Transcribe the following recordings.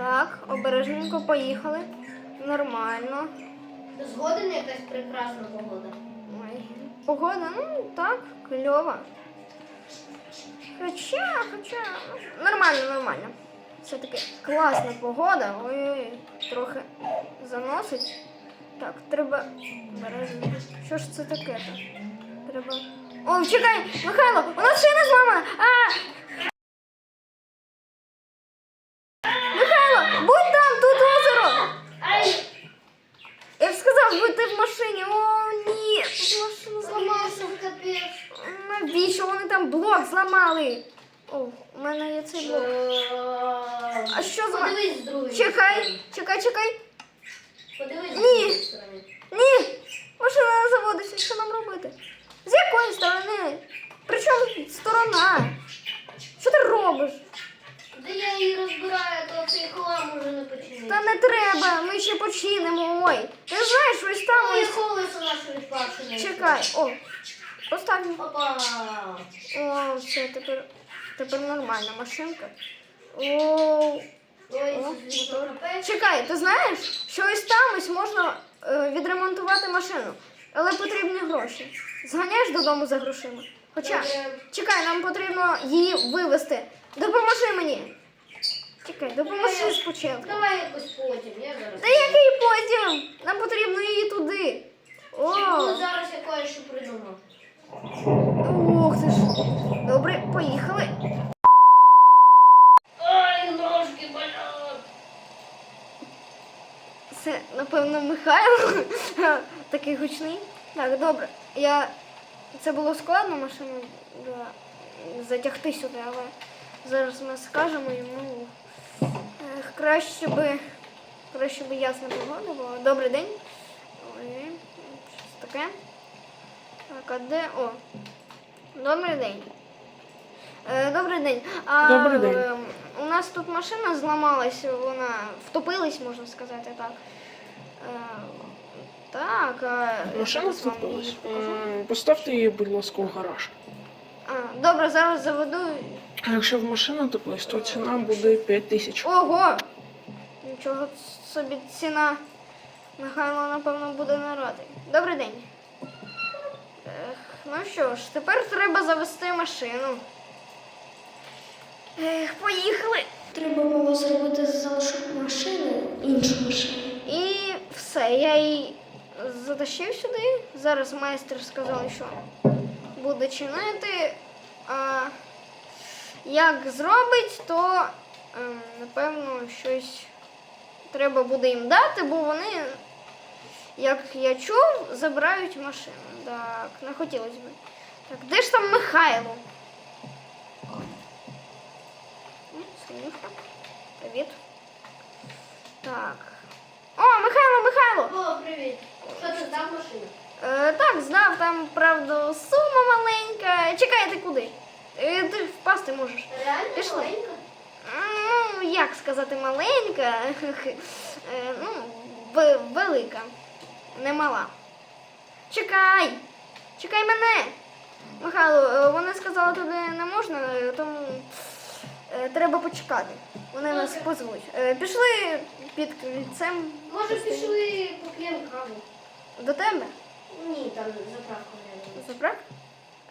Так, обережненько поїхали. Нормально. Згоден якась прекрасна погода. Ой. Погода, ну так, кльова. Хоча, хоча, ну, нормально, нормально. Все-таки класна погода. Ой-ой, трохи заносить. Так, треба. Обережно. Що ж це таке? то Треба. О, чекай! Михайло! У нас шина зламана! А! Михайло, будь там, тут озеро! Ай! Я б сказав, будьте в машині. О, ні, тут машина зламалася. Капець. Навіщо вони там блок зламали? О, у мене є цей блок. А що з Подивись з другої Чекай, сторони. чекай, чекай. Подивись з Ні. другої сторони. Ні, машина не заводиться. Що нам робити? З якої сторони? Причому сторона? Що ти робиш? Де я її розбираю, то цей хлам уже не починив. Та не треба, ми ще починимо. Ой, ти знаєш, ось там Ой, ось. колесо наше відпавшене. Чекай, о, поставимо. Опа. О, все, тепер, тепер нормальна машинка. О, Ой, О. Чекай, ти знаєш, що ось там ось можна е, відремонтувати машину, але потрібні гроші. Зганяєш додому за грошима. Хоча, Добре. чекай, нам потрібно її вивезти. Допоможи мені. Чекай, допоможи спочатку. Давай якось потім, я зараз. Та який потім? Нам потрібно її туди. О, Ну, зараз я кое-що придумав. Ух ти ж. Добре, поїхали. Ой, ножки болять. Це, напевно, Михайло. Такий гучний. Так, добре. Я... Це було складно машину да, затягти сюди, але зараз ми скажемо йому. ех, Краще би. Краще би ясна погода була. Добрий день. Ой, щось таке. Так, а де. О. Добрий день. Е, добрий день. А, Добрий день. е, у нас тут машина зламалась, вона втопилась, можна сказати так. Е, так, а Машина зараз вам втопилась. покажу. Поставте її, будь ласка, в гараж. А, добре, зараз заведу. А якщо в машину втопилась, то ціна буде 5 тисяч. Ого! Нічого собі ціна. Михайло, напевно, буде не радий. Добрий день. Ну що ж, тепер треба завести машину. Ех, поїхали. Треба було зробити з залишок машини іншу машину. І все, я її затащив сюди. Зараз майстер сказав, що буде чинити. А як зробить, то ем, напевно щось треба буде їм дати, бо вони, як я чув, забирають машину. Так, не хотілося б. Так, де ж там Михайло? М, Синюшка. Привіт. Так. О, Михайло, Михайло! О, привіт. Що ти здав машину? Е, так, знав, там, правда, сума маленька. Чекай, ти куди? Е, ти впасти можеш. Реально Пішли. маленька? Ну, як сказати, маленька, Е, ну, велика, не мала. Чекай! Чекай мене! Михайло, е, вони сказали, туди не можна, е, тому е, треба почекати. Вони нас позвуть. Пішли під крильцем. Може пішли поп'ємо каву? До тебе? Ні, там заправку не Заправ?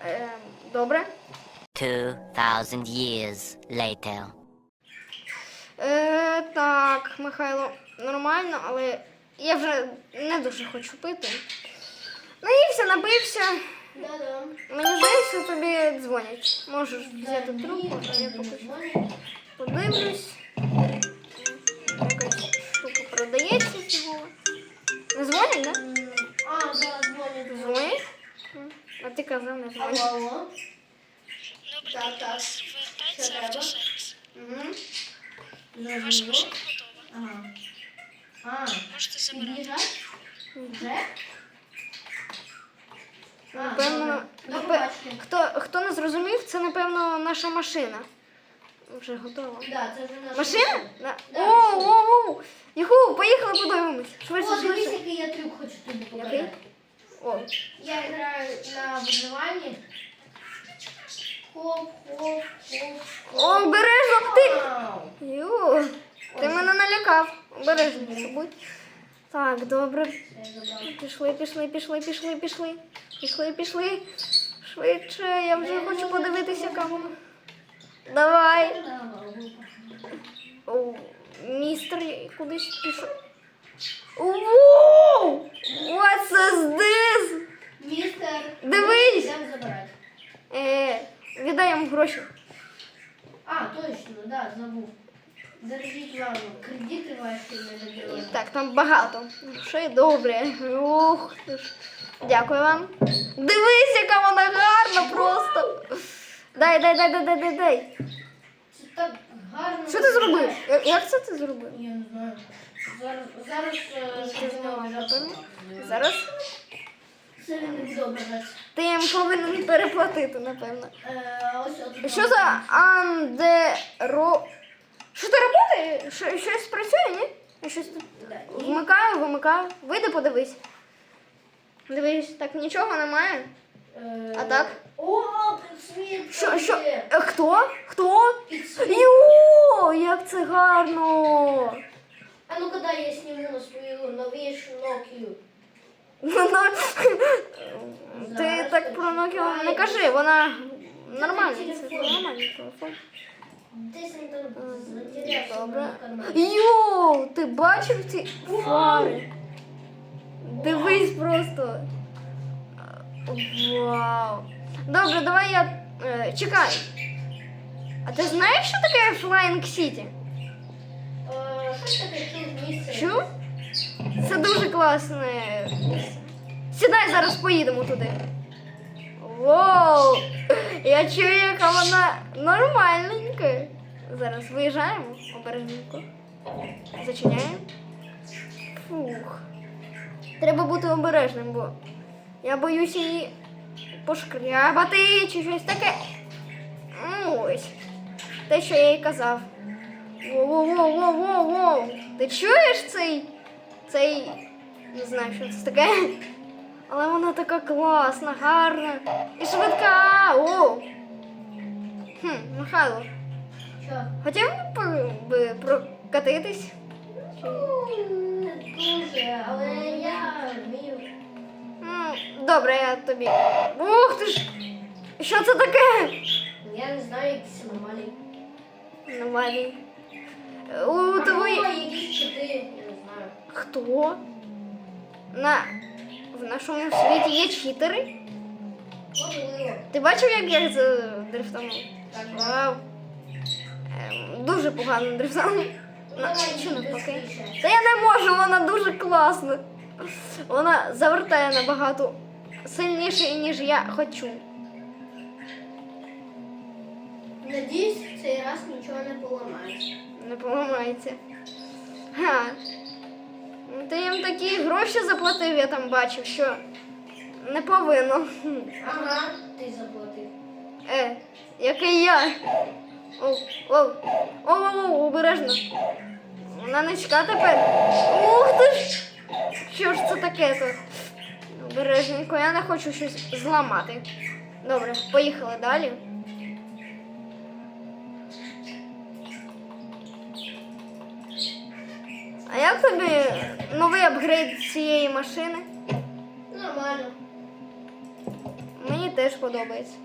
Е, добре. 2,000 years later. Е, так, Михайло, нормально, але я вже не дуже хочу пити. Наївся, напився. Да-да. Мені здається, тобі дзвонять. Можеш взяти трубку, а я поки що подивлюсь. Якась штука продається цього. Не дзвонять, так? Да? А, да, дзвонять. Дзвонять? А ти казав, не Алло, дзвонять. алло. Так, так. Що треба? Угу. Ваша машина готова. Ага. А, Можете забирати. Вже? А, Напевно, добре. До напе- побачення. хто, хто не зрозумів, це напевно наша машина. Вже готова. Да, це вже наша Машина? На- Да, О, машина. о, о! Юху, поїхали подивимось. Швидше, О, дивись, швидше. який я трюк хочу тобі показати. О, Я граю на виживанні. Хоп, хоп, хоп. О, обережно! Ти! Вау! Ю, ти мене чекав. Обережніше будь. Так, добре. Пішли, пішли, пішли, пішли, пішли. Пішли, пішли. Швидше, я вже хочу подивитися, яка вона. Давай. О, містер кудись пішов. Воу! What's this? Містер, Дивись! Е, віддай йому гроші. А, точно, да, забув. Держіть вам кредити ваші не забили. Так, там багато. Грошей добре. Ух. Дякую вам. Дивись, яка вона гарна просто. Дай, дай, дай, дай, дай, дай, дай. Це так гарно. Що ти зробив? Я- Як це ти зробив? Я не знаю. Зараз, зараз е, ще нього Напевно. Зараз Це він не буде ображатися. ти їм повинен переплатити, напевно. Е, ось от. Що за андеро. Що ти? Що, щось працює, ні? Я щось тут вмикаю, вимикаю. Вийди, подивись. Дивись, так нічого немає. Е, А так? О, підсвіт. Що, що? Е, Хто? Хто? Йо, як це гарно! А ну-ка дай я зніму на свою новішу Nokia. Вона... Ти так про Nokia не кажи, вона нормальна. Це нормальний телефон. Добре. Йоу, ти бачив ці фари? Дивись просто. Вау. Добре, давай я. е, чекай. А ти знаєш, що таке Flying City? Е, Що? Це дуже класне місце. Сідай, зараз поїдемо туди. Воу! Я чую, яка вона нормальненька. Зараз виїжджаємо обережненько. Зачиняємо. Фух. Треба бути обережним, бо я боюся її пошкрябати чи щось таке. Ну, Ось. Те, що я їй казав. Воу-воу-воу-воу-воу. Ти чуєш цей. цей. Не знаю, що це таке. Але вона така класна, гарна і швидка. О! Хм, Михайло, Що? хотів би прокатитись? Дуже, але я вмію. Добре, я тобі. Ух ти ж! Що це таке? Я не знаю, якісь аномалії. Нормальний. У твої. якісь чити, я не знаю. Хто? На... В нашому світі є читери? Ти бачив, як я дрифтанув? Так, Вау. Ем, дуже погано дрифтанув. На. Та я не можу, вона дуже класна. Вона завертає набагато сильніше, ніж я хочу. Надіюсь, цей раз нічого не поламається. Не поламається. Га. Ти їм такі гроші заплатив, я там бачив, що не повинно. Ага, ти заплатив. Е, який я. О, о, о, о, о, обережно. Вона не чека тепер. Ух ти ж! Що ж це таке тут? Обережненько, я не хочу щось зламати. Добре, поїхали далі. Як тобі новий апгрейд цієї машини? Нормально. Мені теж подобається.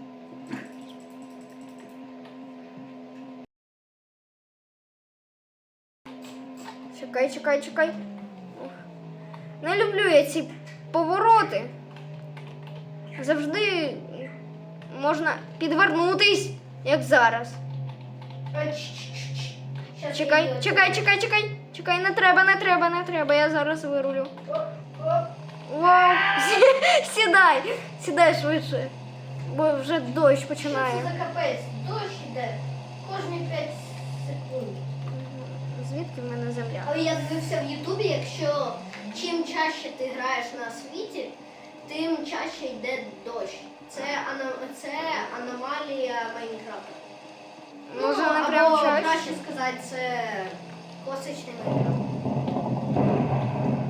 Чекай, чекай, чекай. Не люблю я ці повороти. Завжди можна підвернутись, як зараз. Чекай, чекай, чекай, чекай. Чекай, не треба, не треба, не треба. Я зараз вирулю. Вау! Сідай! Сідай швидше. Бо вже дощ Що починає. це за капець? Дощ іде. Кожні 5 секунд. Звідки в мене земля? Але я дивився в Ютубі, якщо чим чаще ти граєш на світі, тим чаще йде дощ. Це, це аномалія Майнкрафта. Може, ну, або краще сказати, це класичний Майнкрафт.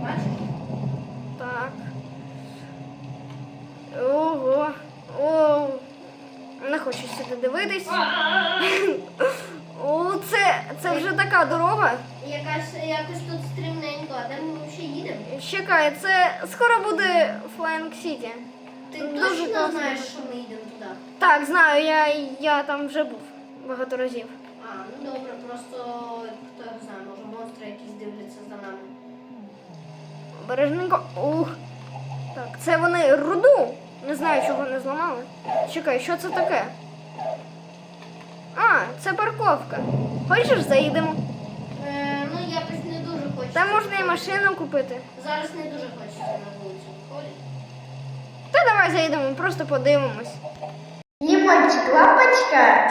Бачиш? Так. Ого. О. Не хочу сюди дивитись. О, це, це вже така дорога. Якась якось тут стрімненько, а де ми взагалі їдемо? Чекай, це скоро буде Flying City. Ти Дуже точно класно. знаєш, що ми їдемо туди? Так, знаю, я, я там вже був багато разів. А, ну добре, просто Бережненько. Ух. Так, це вони руду. Не знаю, чого не зламали. Чекай, що це таке? А, це парковка. Хочеш, заїдемо? Е, ну якось не дуже хочеться. Там можна і машину купити. Зараз не дуже хочеться на вулицю виходити. Та давай заїдемо, просто подивимось. Лимончик, лапочка.